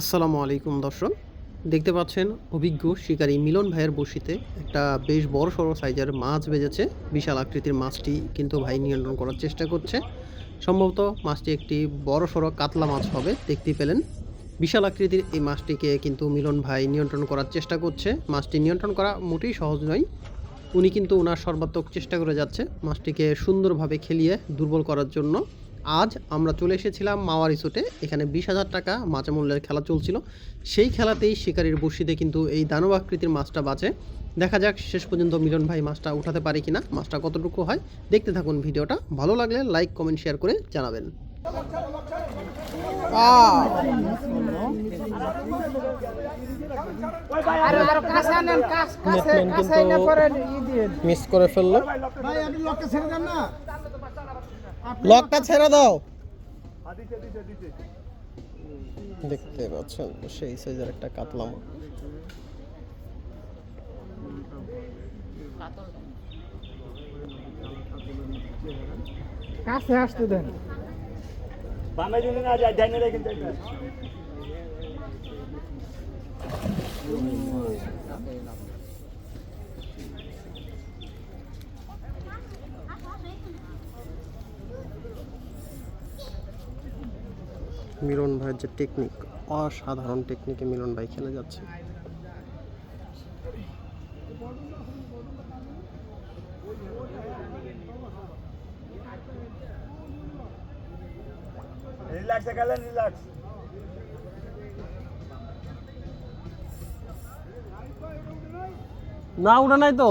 আসসালামু আলাইকুম দর্শক। দেখতে পাচ্ছেন অভিজ্ঞ শিকারী মিলন ভাইয়ের বসিতে একটা বেশ বড় সড়ো সাইজের মাছ বেজেছে। বিশাল আকৃতির মাছটি কিন্তু ভাই নিয়ন্ত্রণ করার চেষ্টা করছে। সম্ভবত মাছটি একটি বড় সড়ো কাতলা মাছ হবে, দেখতে পেলেন। বিশাল আকৃতির এই মাছটিকে কিন্তু মিলন ভাই নিয়ন্ত্রণ করার চেষ্টা করছে। মাছটি নিয়ন্ত্রণ করা মোটেই সহজ নয়। উনি কিন্তু ওনার সর্বাত্মক চেষ্টা করে যাচ্ছে মাছটিকে সুন্দরভাবে খেলিয়ে দুর্বল করার জন্য। আজ আমরা চলে এসেছিলাম মাওয়া রিসোর্টে। এখানে বিশ হাজার টাকা মাচা মূল্যের খেলা চলছিল। সেই খেলাতেই শিকারির বড়শিতে কিন্তু এই দানব আকৃতির মাছটা বাঁচে। দেখা যাক শেষ পর্যন্ত মিলন ভাই মাছটা উঠাতে পারে কিনা মাছটা কতটুকু হয়। দেখতে থাকুন ভিডিওটা। ভালো লাগলে লাইক কমেন্ট শেয়ার করে জানাবেন। মিস করে ফেলল। ভাই আপনি লকটা ছেড়ে দেন না। লকটা ছেড়ে দাও। দেখতে পাচ্ছেন সেই সাইজের একটা কাতলা মাছ। কাছে আসতে দেন। বামে যদি না যায় ডাইনে রেখে যাই মিলন ভাইয়ের যে টেকনিক অসাধারণ টেকনিকে মিলন ভাই খেলে যাচ্ছে। রিল্যাক্সে গেলেন রিল্যাক্স না উঠে নাই তো।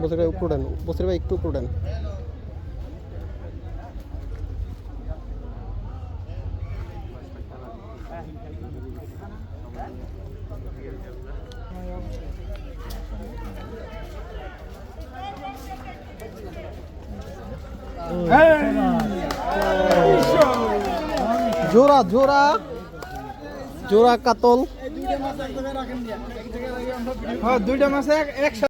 বসির ভাই একটু উঠেন। বসির ভাই একটু উপরে উঠেন। জোড়া জোড়া। জোড়া কাতল। হ্যাঁ দুইটা মাছ এক একসাথে